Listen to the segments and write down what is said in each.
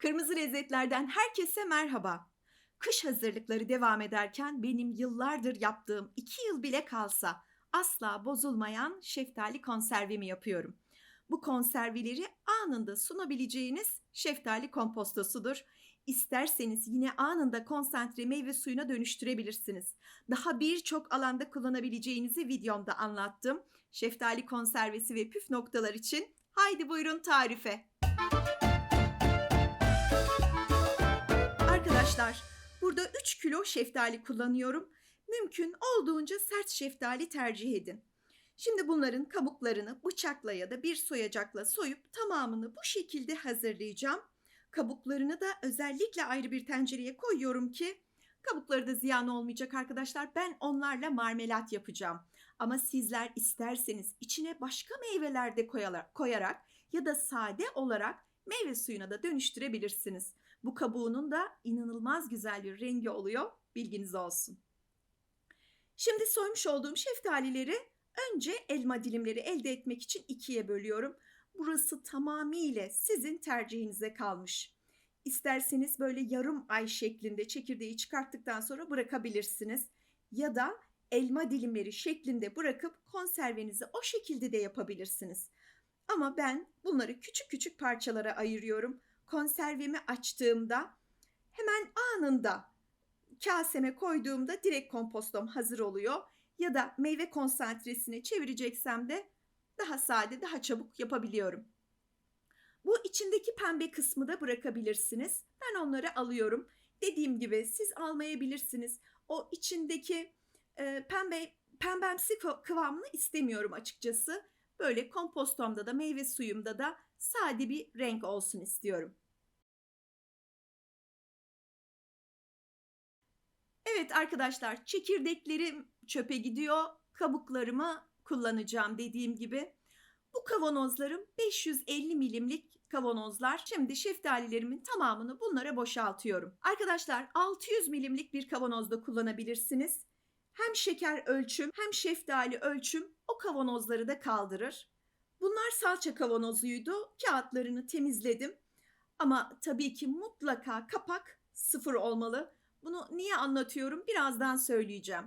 Kırmızı lezzetlerden herkese merhaba. Kış hazırlıkları devam ederken benim yıllardır yaptığım iki yıl bile kalsa asla bozulmayan şeftali konservemi yapıyorum. Bu konserveleri anında sunabileceğiniz şeftali kompostosudur. İsterseniz yine anında konsantre meyve suyuna dönüştürebilirsiniz. Daha birçok alanda kullanabileceğinizi videomda anlattım. Şeftali konservesi ve püf noktalar için haydi buyurun tarife. Arkadaşlar burada 3 kilo şeftali kullanıyorum. Mümkün olduğunca sert şeftali tercih edin. Şimdi bunların kabuklarını bıçakla ya da bir soyacakla soyup tamamını bu şekilde hazırlayacağım. Kabuklarını da özellikle ayrı bir tencereye koyuyorum ki kabukları da ziyan olmayacak arkadaşlar. Ben onlarla marmelat yapacağım. Ama sizler isterseniz içine başka meyveler de koyarak, ya da sade olarak meyve suyuna da dönüştürebilirsiniz. Bu kabuğunun da inanılmaz güzel bir rengi oluyor. Bilginiz olsun. Şimdi soymuş olduğum şeftalileri önce elma dilimleri elde etmek için ikiye bölüyorum. Burası tamamıyla sizin tercihinize kalmış. İsterseniz böyle yarım ay şeklinde çekirdeği çıkarttıktan sonra bırakabilirsiniz. Ya da elma dilimleri şeklinde bırakıp konservenizi o şekilde de yapabilirsiniz. Ama ben bunları küçük küçük parçalara ayırıyorum. Konservemi açtığımda hemen anında kaseme koyduğumda direkt kompostom hazır oluyor. Ya da meyve konsantresine çevireceksem de daha sade, daha çabuk yapabiliyorum. Bu içindeki pembe kısmı da bırakabilirsiniz. Ben onları alıyorum. Dediğim gibi siz almayabilirsiniz. O içindeki e, pembe pembemsi kıvamını istemiyorum açıkçası. Böyle kompostomda da meyve suyumda da sade bir renk olsun istiyorum. Evet arkadaşlar çekirdeklerim çöpe gidiyor. Kabuklarımı kullanacağım dediğim gibi. Bu kavanozlarım 550 milimlik kavanozlar. Şimdi şeftalilerimin tamamını bunlara boşaltıyorum. Arkadaşlar 600 milimlik bir kavanozda kullanabilirsiniz. Hem şeker ölçüm hem şeftali ölçüm o kavanozları da kaldırır. Bunlar salça kavanozuydu. Kağıtlarını temizledim. Ama tabii ki mutlaka kapak sıfır olmalı. Bunu niye anlatıyorum? Birazdan söyleyeceğim.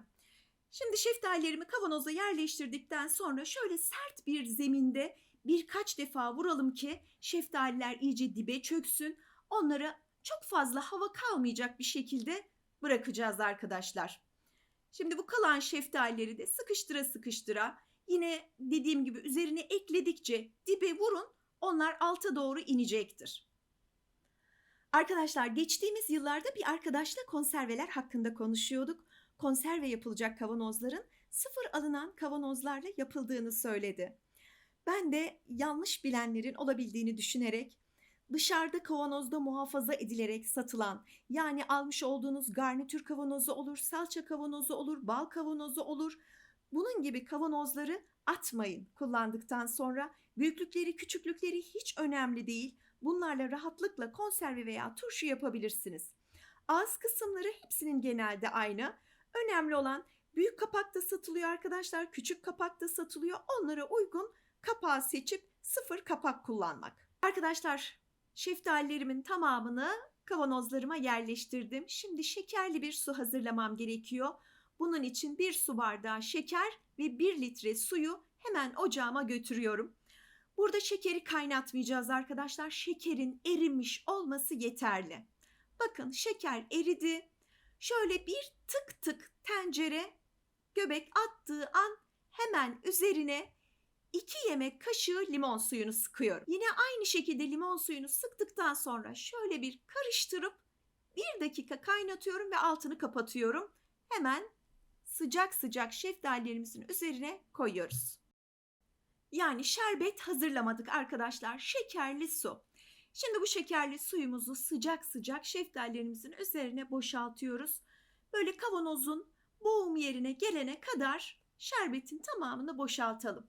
Şimdi şeftalilerimi kavanoza yerleştirdikten sonra şöyle sert bir zeminde birkaç defa vuralım ki şeftaliler iyice dibe çöksün. Onlara çok fazla hava kalmayacak bir şekilde bırakacağız arkadaşlar. Şimdi bu kalan şeftalileri de sıkıştıra sıkıştıra yine dediğim gibi üzerine ekledikçe dibe vurun onlar alta doğru inecektir. Arkadaşlar geçtiğimiz yıllarda bir arkadaşla konserveler hakkında konuşuyorduk. Konserve yapılacak kavanozların sıfır alınan kavanozlarla yapıldığını söyledi. Ben de yanlış bilenlerin olabildiğini düşünerek dışarıda kavanozda muhafaza edilerek satılan yani almış olduğunuz garnitür kavanozu olur, salça kavanozu olur, bal kavanozu olur. Bunun gibi kavanozları atmayın kullandıktan sonra. Büyüklükleri, küçüklükleri hiç önemli değil. Bunlarla rahatlıkla konserve veya turşu yapabilirsiniz. Ağız kısımları hepsinin genelde aynı. Önemli olan büyük kapakta satılıyor arkadaşlar, küçük kapakta satılıyor. Onlara uygun kapağı seçip sıfır kapak kullanmak. Arkadaşlar şeftalilerimin tamamını kavanozlarıma yerleştirdim. Şimdi şekerli bir su hazırlamam gerekiyor. Bunun için bir su bardağı şeker ve bir litre suyu hemen ocağıma götürüyorum. Burada şekeri kaynatmayacağız arkadaşlar. Şekerin erimiş olması yeterli. Bakın şeker eridi. Şöyle bir tık tık tencere göbek attığı an hemen üzerine 2 yemek kaşığı limon suyunu sıkıyorum. Yine aynı şekilde limon suyunu sıktıktan sonra şöyle bir karıştırıp bir dakika kaynatıyorum ve altını kapatıyorum. Hemen sıcak sıcak şeftalilerimizin üzerine koyuyoruz. Yani şerbet hazırlamadık arkadaşlar. Şekerli su. Şimdi bu şekerli suyumuzu sıcak sıcak şeftalilerimizin üzerine boşaltıyoruz. Böyle kavanozun boğum yerine gelene kadar şerbetin tamamını boşaltalım.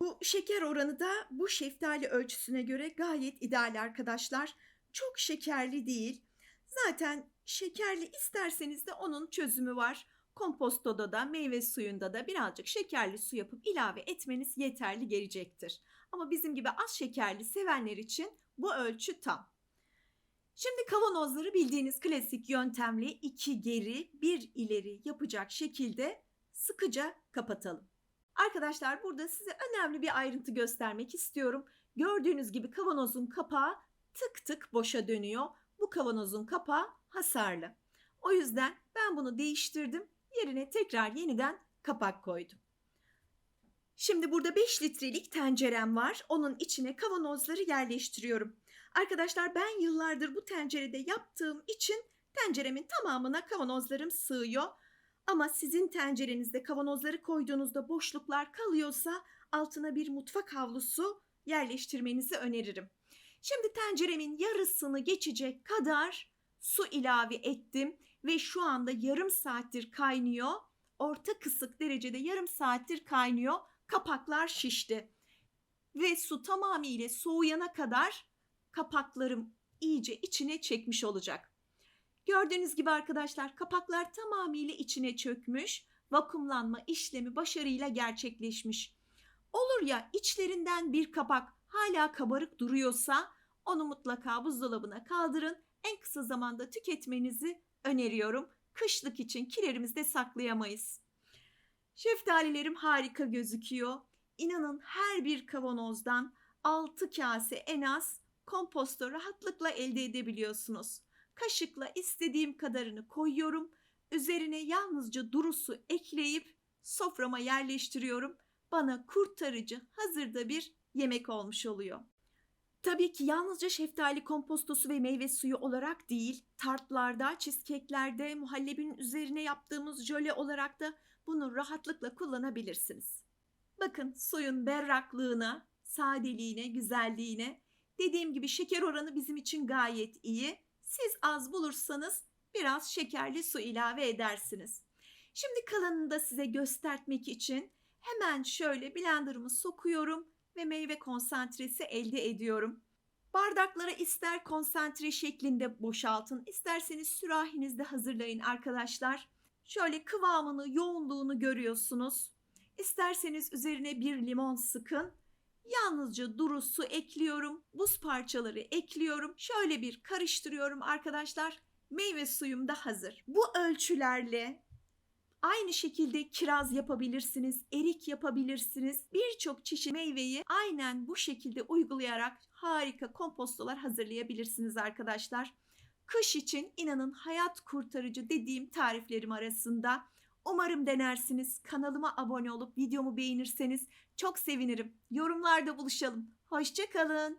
Bu şeker oranı da bu şeftali ölçüsüne göre gayet ideal arkadaşlar. Çok şekerli değil. Zaten şekerli isterseniz de onun çözümü var. Kompostoda da meyve suyunda da birazcık şekerli su yapıp ilave etmeniz yeterli gelecektir. Ama bizim gibi az şekerli sevenler için bu ölçü tam. Şimdi kavanozları bildiğiniz klasik yöntemle iki geri bir ileri yapacak şekilde sıkıca kapatalım. Arkadaşlar burada size önemli bir ayrıntı göstermek istiyorum. Gördüğünüz gibi kavanozun kapağı tık tık boşa dönüyor. Bu kavanozun kapağı hasarlı. O yüzden ben bunu değiştirdim. Yerine tekrar yeniden kapak koydum. Şimdi burada 5 litrelik tencerem var. Onun içine kavanozları yerleştiriyorum. Arkadaşlar ben yıllardır bu tencerede yaptığım için tenceremin tamamına kavanozlarım sığıyor. Ama sizin tencerenizde kavanozları koyduğunuzda boşluklar kalıyorsa altına bir mutfak havlusu yerleştirmenizi öneririm. Şimdi tenceremin yarısını geçecek kadar su ilave ettim ve şu anda yarım saattir kaynıyor. Orta kısık derecede yarım saattir kaynıyor. Kapaklar şişti. Ve su tamamıyla soğuyana kadar kapaklarım iyice içine çekmiş olacak. Gördüğünüz gibi arkadaşlar kapaklar tamamıyla içine çökmüş. Vakumlanma işlemi başarıyla gerçekleşmiş. Olur ya içlerinden bir kapak hala kabarık duruyorsa onu mutlaka buzdolabına kaldırın. En kısa zamanda tüketmenizi öneriyorum. Kışlık için kilerimizde saklayamayız. Şeftalilerim harika gözüküyor. İnanın her bir kavanozdan 6 kase en az kompostu rahatlıkla elde edebiliyorsunuz. Kaşıkla istediğim kadarını koyuyorum. Üzerine yalnızca duru su ekleyip soframa yerleştiriyorum. Bana kurtarıcı hazırda bir yemek olmuş oluyor. Tabii ki yalnızca şeftali kompostosu ve meyve suyu olarak değil, tartlarda, cheesecake'lerde, muhallebinin üzerine yaptığımız jöle olarak da bunu rahatlıkla kullanabilirsiniz. Bakın suyun berraklığına, sadeliğine, güzelliğine. Dediğim gibi şeker oranı bizim için gayet iyi. Siz az bulursanız biraz şekerli su ilave edersiniz. Şimdi kalanını da size göstermek için hemen şöyle blenderımı sokuyorum ve meyve konsantresi elde ediyorum. Bardaklara ister konsantre şeklinde boşaltın, isterseniz sürahinizde hazırlayın arkadaşlar. Şöyle kıvamını, yoğunluğunu görüyorsunuz. İsterseniz üzerine bir limon sıkın. Yalnızca duru su ekliyorum. Buz parçaları ekliyorum. Şöyle bir karıştırıyorum arkadaşlar. Meyve suyum da hazır. Bu ölçülerle Aynı şekilde kiraz yapabilirsiniz, erik yapabilirsiniz. Birçok çeşit meyveyi aynen bu şekilde uygulayarak harika kompostolar hazırlayabilirsiniz arkadaşlar. Kış için inanın hayat kurtarıcı dediğim tariflerim arasında. Umarım denersiniz. Kanalıma abone olup videomu beğenirseniz çok sevinirim. Yorumlarda buluşalım. Hoşçakalın.